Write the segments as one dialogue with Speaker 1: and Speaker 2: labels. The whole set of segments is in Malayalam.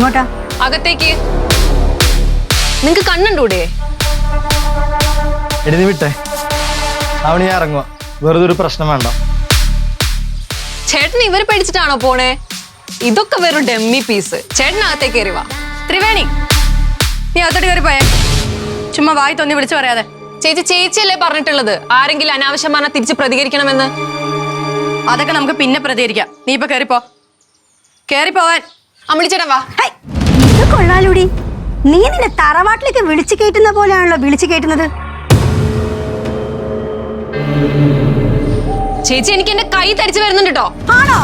Speaker 1: എങ്ങോട്ടാ
Speaker 2: അകത്തേക്ക്. നിങ്ങക്ക് കണ്ണുണ്ടൂടെ?
Speaker 3: എടി നീ വിട്ടേ. അവന് ഞാൻ ഇറങ്ങുക വെറുതെ ഒരു പ്രശ്നം വേണ്ട.
Speaker 2: ചേട്ടൻ ഇവരെ പേടിച്ചിട്ടാണോ പോണേ? ഇതൊക്കെ വെറും ഡെമ്മി പീസ്. ചേട്ടൻ അകത്തേക്ക് കയറി വാ.
Speaker 4: ത്രിവേണി നീ അകത്തോട്ട് കയറി പോയേ. ചുമ്മാ വായി തോന്നി വിളിച്ചു പറയാതെ.
Speaker 2: ചേച്ചി ചേച്ചിയല്ലേ പറഞ്ഞിട്ടുള്ളത്? ആരെങ്കിലും അനാവശ്യം പറഞ്ഞാൽ തിരിച്ച് പ്രതികരിക്കണമെന്ന്.
Speaker 4: അതൊക്കെ നമുക്ക് പിന്നെ പ്രതികരിക്കാം. നീ ഇപ്പൊ കയറിപ്പോ കയറിപ്പോവാൻ
Speaker 2: അമ്മിളിച്ചേട്ടാ വാ.
Speaker 1: ഇത് കൊള്ളാലൂടി. നീ നിന്നെ തറവാട്ടിലേക്ക് വിളിച്ചു കയറ്റുന്ന പോലെയാണല്ലോ വിളിച്ചു കയറ്റുന്നത്.
Speaker 2: ചേച്ചി എനിക്ക് എന്റെ കൈ തരിച്ചു വരുന്നുണ്ട് കേട്ടോ
Speaker 1: ആണോ?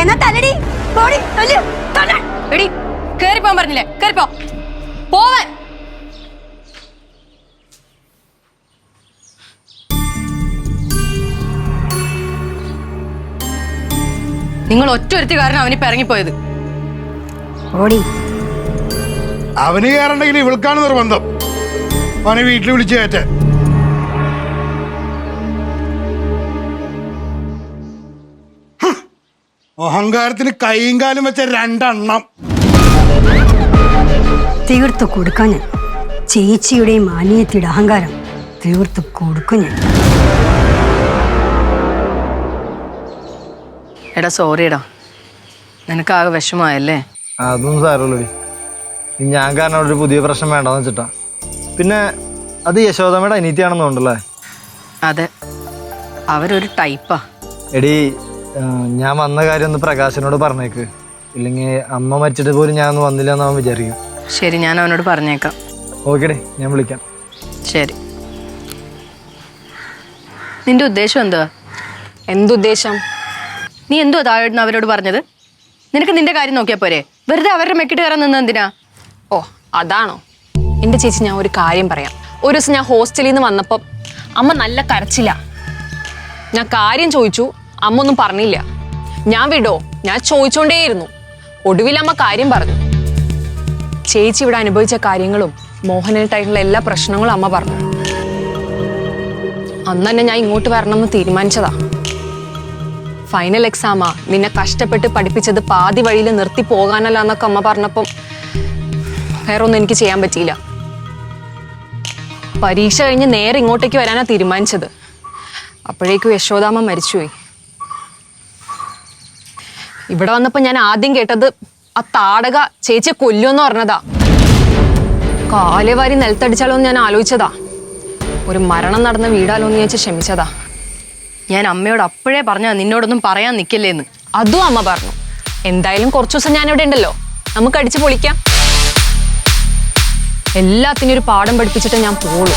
Speaker 1: എന്നാ തല്ലടി. പോടി തല്ലു തല്ല.
Speaker 4: എടി കയറിപ്പോവാൻ പറഞ്ഞില്ലേ? കയറിപ്പോ പോവാൻ. നിങ്ങൾ ഒറ്റ ഒരുത്തി കാരണം അവനിപ്പോ ഇറങ്ങിപ്പോയത്.
Speaker 1: ഓടി.
Speaker 5: അവന് കയറണ്ടെങ്കിൽ ഇവൾക്കാണ് നിർബന്ധം. അവനെ വീട്ടിൽ വിളിച്ചു കയറ്റ അഹങ്കാരത്തിന് കൈയും കാലും വെച്ച രണ്ടെണ്ണം.
Speaker 1: തീർത്തു കൊടുക്കാൻ ഞാൻ. ചേച്ചിയുടെയും മാനിയത്തിയുടെ അഹങ്കാരം തീർത്തു കൊടുക്കും ഞാൻ.
Speaker 4: എടാ സോറിയടാ നിനക്കാകെ വിഷമമായല്ലേ?
Speaker 3: അതൊന്നും സാരമുള്ളടി ഞാൻ കാരണം അവിടെ ഒരു പുതിയ പ്രശ്നം വേണ്ടെന്ന് വെച്ചിട്ടാ. പിന്നെ അത് യശോദമ്മയുടെ അനീതിയാണെന്ന് തോന്നുന്നല്ലേ
Speaker 4: അതെ. അവരൊരു ടൈപ്പാ.
Speaker 3: എടി ഞാൻ വന്ന കാര്യം ഒന്ന് പ്രകാശനോട് പറഞ്ഞേക്ക്. ഇല്ലെങ്കിൽ അമ്മ മരിച്ചിട്ട് പോലും ഞാൻ ഒന്ന് വന്നില്ല എന്ന് അവൻ വിചാരിക്കും.
Speaker 4: ശരി ഞാൻ അവനോട് പറഞ്ഞേക്കാം.
Speaker 3: ഓക്കേടേ ഞാൻ വിളിക്കാം.
Speaker 4: ശരി. നിന്റെ ഉദ്ദേശം എന്തുവാ?
Speaker 2: എന്തുദ്ദേശം?
Speaker 4: നീ എന്തുവാ താഴെ അവരോട് പറഞ്ഞത്? നിനക്ക് നിന്റെ കാര്യം നോക്കിയാ പോരെ? വെറുതെ അവരുടെ മെക്കിട്ട് കയറാൻ നിന്ന് എന്തിനാ?
Speaker 2: ഓ അതാണോ? എന്റെ ചേച്ചി ഞാൻ ഒരു കാര്യം പറയാം. ഒരു ദിവസം ഞാൻ ഹോസ്റ്റലിൽ നിന്ന് വന്നപ്പം അമ്മ നല്ല കരച്ചില്ല ഞാൻ കാര്യം ചോദിച്ചു അമ്മ ഒന്നും പറഞ്ഞില്ല. ഞാൻ വിടോ? ഞാൻ ചോദിച്ചോണ്ടേയിരുന്നു. ഒടുവിൽ അമ്മ കാര്യം പറഞ്ഞു. ചേച്ചി ഇവിടെ അനുഭവിച്ച കാര്യങ്ങളും മോഹനായിട്ടായിട്ടുള്ള എല്ലാ പ്രശ്നങ്ങളും അമ്മ പറഞ്ഞു. അന്ന് തന്നെ ഞാൻ ഇങ്ങോട്ട് വരണമെന്ന് തീരുമാനിച്ചതാ. ഫൈനൽ എക്സാമാ നിന്നെ കഷ്ടപ്പെട്ട് പഠിപ്പിച്ചത് പാതി വഴിയിൽ നിർത്തി പോകാനല്ല എന്നൊക്കെ അമ്മ പറഞ്ഞപ്പം വേറെ ഒന്നും എനിക്ക് ചെയ്യാൻ പറ്റിയില്ല. പരീക്ഷ കഴിഞ്ഞ് നേരെ ഇങ്ങോട്ടേക്ക് വരാനാ തീരുമാനിച്ചത്. അപ്പോഴേക്കും യശോദാമ്മ മരിച്ചുപോയി. ഇവിടെ വന്നപ്പോൾ ഞാൻ ആദ്യം കേട്ടത് ആ താടക ചേച്ചിയെ കൊല്ലുമെന്ന് പറഞ്ഞതാ. കാലെ വാരി നിലത്തടിച്ചാലോ എന്ന് ഞാൻ ആലോചിച്ചതാ. ഒരു മരണം നടന്ന വീടാലോ എന്ന് ക്ഷമിച്ചതാ.
Speaker 4: ഞാൻ അമ്മയോട് അപ്പോഴേ പറഞ്ഞാ നിന്നോടൊന്നും പറയാൻ നിൽക്കില്ലേന്ന്
Speaker 2: അതും അമ്മ പറഞ്ഞു. എന്തായാലും കുറച്ചു ദിവസം ഞാനിവിടെ ഉണ്ടല്ലോ. നമുക്ക് അടിച്ചു പൊളിക്കാം. എല്ലാത്തിനും ഒരു പാഠം പഠിപ്പിച്ചിട്ട് ഞാൻ പോളൂ